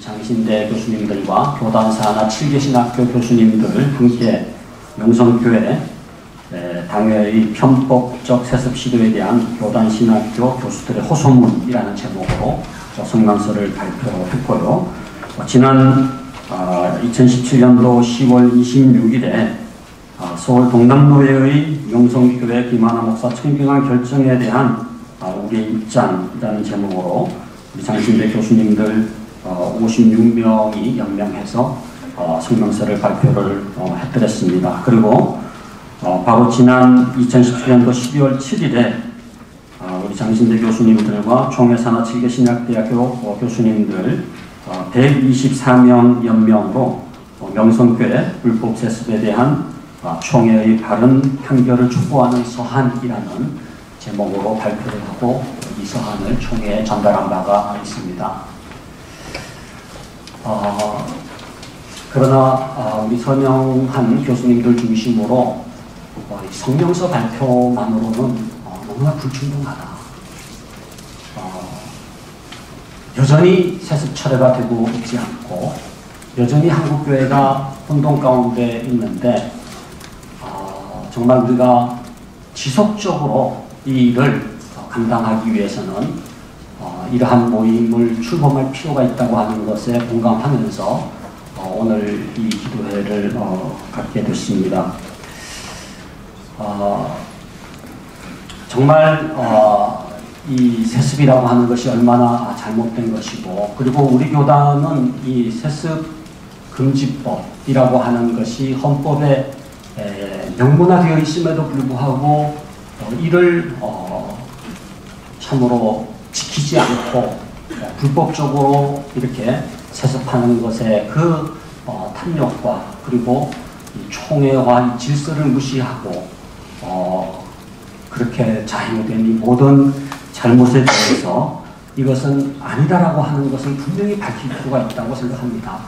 장신대 교수님들과 교단사나 칠계신학교 교수님들 함께 명성교회 당회의 편법적 세습 시도에 대한 교단신학교 교수들의 호소문이라는 제목으로 성명서를 발표했고요. 어, 지난 2017년도 10월 26일에 서울 동남노회의 명성교회 김하나 목사 청빙한 결정에 대한 우리의 입장이라는 제목으로 우리 장신대 교수님들 56명이 어, 연명해서 어, 성명서를 발표를 어, 해드렸습니다. 그리고 바로 지난 2017년도 12월 7일에 우리 장신대 교수님들과 총회산하 칠계신약대학교 교수님들 124명 연명으로 명성교회 불법 세습에 대한 총회의 바른 판결을 촉구하는 서한이라는 제목으로 발표를 하고 이 서한을 총회에 전달한 바가 있습니다. 어, 그러나 어, 우리 선영한 교수님들 중심으로 어, 성명서 발표만으로는 어, 너무나 불충분하다. 어, 여전히 세습 철회가 되고 있지 않고 여전히 한국교회가 혼동 가운데 있는데 어, 정말 우리가 지속적으로 이 일을 감당하기 위해서는 어, 이러한 모임을 출범할 필요가 있다고 하는 것에 공감하면서 어, 오늘 이 기도회를 어, 갖게 됐습니다. 어, 정말 어, 이 세습이라고 하는 것이 얼마나 잘못된 것이고 그리고 우리 교단은 이 세습 금지법이라고 하는 것이 헌법에 에, 명문화되어 있음에도 불구하고 어, 이를 어, 참으로 지키지 않고 불법적으로 이렇게 세습하는 것에 그 어, 탐욕과 그리고 총회와 질서를 무시하고 어, 그렇게 자행된 이 모든 잘못에 대해서 이것은 아니다라고 하는 것을 분명히 밝힐 필요가 있다고 생각합니다.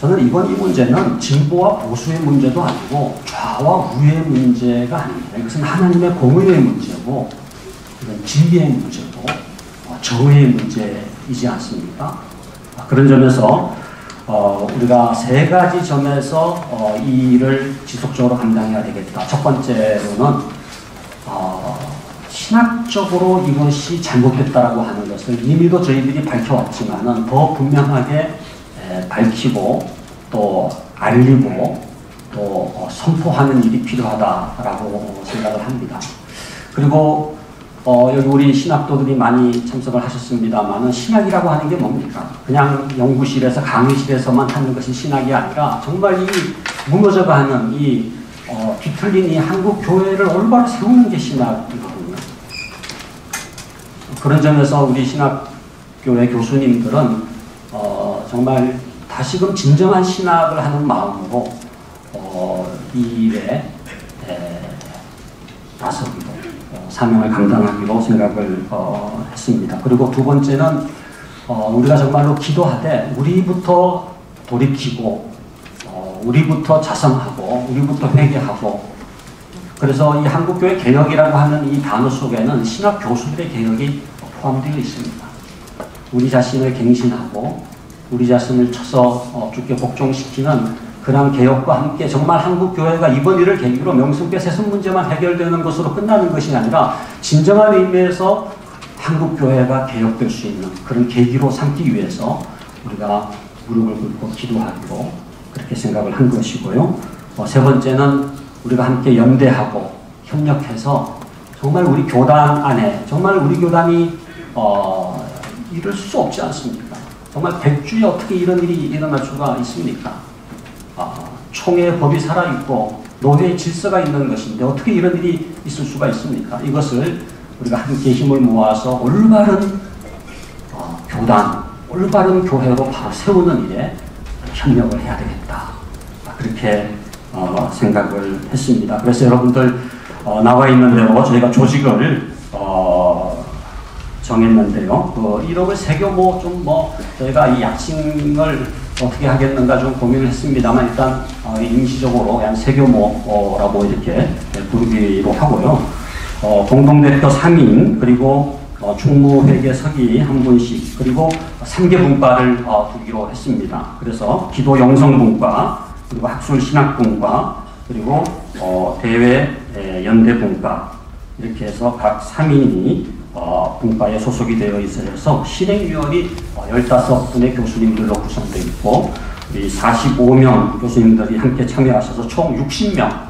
저는 이번 이 문제는 진보와 보수의 문제도 아니고 좌와 우의 문제가 아닙니다. 이것은 하나님의 공의의 문제고 진리의 문제고 정의의 문제이지 않습니까? 그런 점에서 어, 우리가 세 가지 점에서 어, 이 일을 지속적으로 감당해야 되겠다. 첫 번째로는 어, 신학적으로 이것이 잘못됐다라고 하는 것을 이미도 저희들이 밝혀왔지만은 더 분명하게 에, 밝히고 또 알리고 또 어, 선포하는 일이 필요하다라고 생각을 합니다. 그리고 어, 여기 우리 신학도들이 많이 참석을 하셨습니다만은 신학이라고 하는 게 뭡니까? 그냥 연구실에서 강의실에서만 하는 것이 신학이 아니라 정말 이 무너져가는 이 어, 뒤틀린 이 한국 교회를 올바로 세우는 게 신학이거든요. 그런 점에서 우리 신학교회 교수님들은 어, 정말 다시금 진정한 신학을 하는 마음으로 어, 이 일에 나서기로 사명을 감당하기로 생각을 어, 했습니다. 그리고 두 번째는 어, 우리가 정말로 기도하되 우리부터 돌이키고 어, 우리부터 자성하고 우리부터 회개하고 그래서 이 한국교회 개혁이라고 하는 이 단어 속에는 신학 교수들의 개혁이 포함되어 있습니다. 우리 자신을 갱신하고 우리 자신을 쳐서 어, 주께 복종시키는 그러한 개혁과 함께 정말 한국 교회가 이번 일을 계기로 명성교 세습 문제만 해결되는 것으로 끝나는 것이 아니라 진정한 의미에서 한국 교회가 개혁될 수 있는 그런 계기로 삼기 위해서 우리가 무릎을 꿇고 기도하기로 그렇게 생각을 한 것이고요. 어, 세 번째는 우리가 함께 연대하고 협력해서 정말 우리 교단 안에 정말 우리 교단이 어, 이럴 수 없지 않습니까? 정말 백주에 어떻게 이런 일이 일어날 수가 있습니까? 아, 총회 법이 살아있고 노회의 질서가 있는 것인데 어떻게 이런 일이 있을 수가 있습니까? 이것을 우리가 함께 힘을 모아서 올바른 어, 교단, 올바른 교회로 바로 세우는 일에 협력을 해야 되겠다. 그렇게 어, 생각을 했습니다. 그래서 여러분들 어, 나와 있는 대로 저희가 조직을 어, 정했는데요. 그 1억을 세교모 좀뭐 저희가 이 약칭을 어떻게 하겠는가 좀 고민을 했습니다만 일단 어, 임시적으로 그냥 세교모라고 이렇게 부르기로 하고요. 어, 공동대표 3인 그리고 어, 충무회계석이 한 분씩 그리고 3개 분과를 어, 두기로 했습니다. 그래서 기도 영성분과 그리고 학술 신학분과 그리고 어, 대외 에, 연대 분과 이렇게 해서 각 3인이 어, 분과에 소속이 되어 있어서 실행위원이 어, 15분의 교수님들로 구성되어 있고 우리 45명 교수님들이 함께 참여하셔서 총 60명.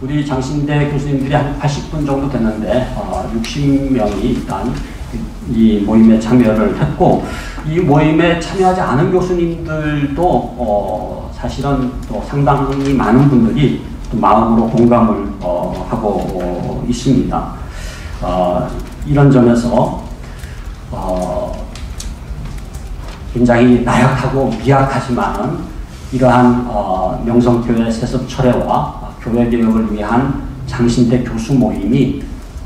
우리 장신대 교수님들이 한 80분 정도 됐는데 어, 60명이 일단 이 모임에 참여를 했고 이 모임에 참여하지 않은 교수님들도 어, 사실은 또 상당히 많은 분들이 또 마음으로 공감을 어, 하고 어, 있습니다. 어, 이런 점에서 어, 굉장히 나약하고 미약하지만은 이러한 어, 명성교회 세습 철회와 교회 개혁을 위한 장신대 교수 모임이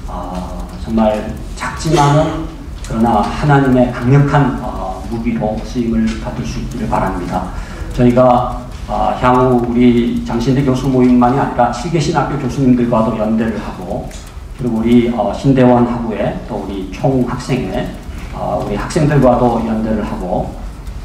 어, 정말 작지만은 그러나 하나님의 강력한 어, 무기로 쓰임을 받을 수 있기를 바랍니다. 저희가 어, 향후 우리 장신대 교수 모임만이 아니라 칠계신학교 교수님들과도 연대를 하고 그리고 우리 어, 신대원 학우회 또 우리 총학생회 어, 우리 학생들과도 연대를 하고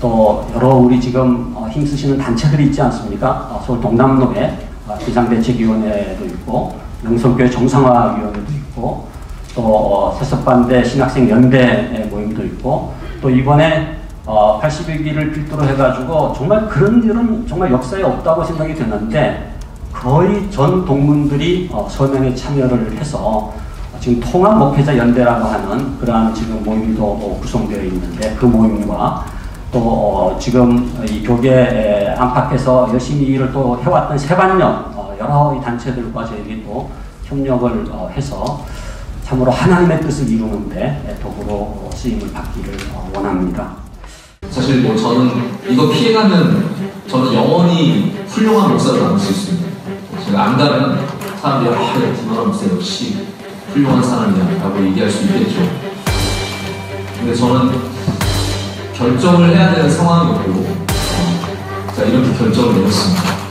또 여러 우리 지금 어, 힘쓰시는 단체들이 있지 않습니까? 어, 서울 동남로에 어, 비상대책위원회도 있고 명성교회 정상화위원회도 있고 또 어, 세석반대 신학생 연대 모임도 있고 또 이번에 어, 81기를 필두로 해가지고 정말 그런 일은 정말 역사에 없다고 생각이 됐는데 거의 전 동문들이 어, 서명에 참여를 해서 지금 통합 목회자 연대라고 하는 그러한 지금 모임도 어, 구성되어 있는데 그 모임과 또 어, 지금 이 교계 안팎에서 열심히 일을 또 해왔던 세반령 어, 여러 이 단체들과 저희들이 또 협력을 어, 해서 참으로 하나님의 뜻을 이루는데 더불어 어, 쓰임을 받기를 어, 원합니다. 사실 뭐 저는 이거 피해가면 저는 영원히 훌륭한 목사를 남을 수 있습니다. 제가 안 가면 사람들이 아, 김원환 목사 역시 훌륭한 사람이야 라고 얘기할 수 있겠죠. 근데 저는 결정을 해야 되는 상황이었고 어, 자 이렇게 결정을 내렸습니다.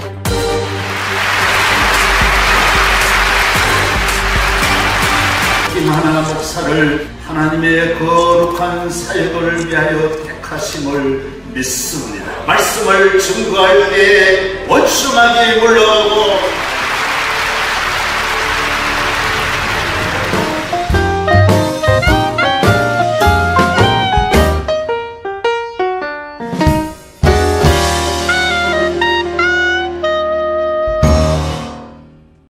하나 목사를 하나님의 거룩한 사역을 위하여 택하심을 믿습니다. 말씀을 증거하려니 원수막이 물러가고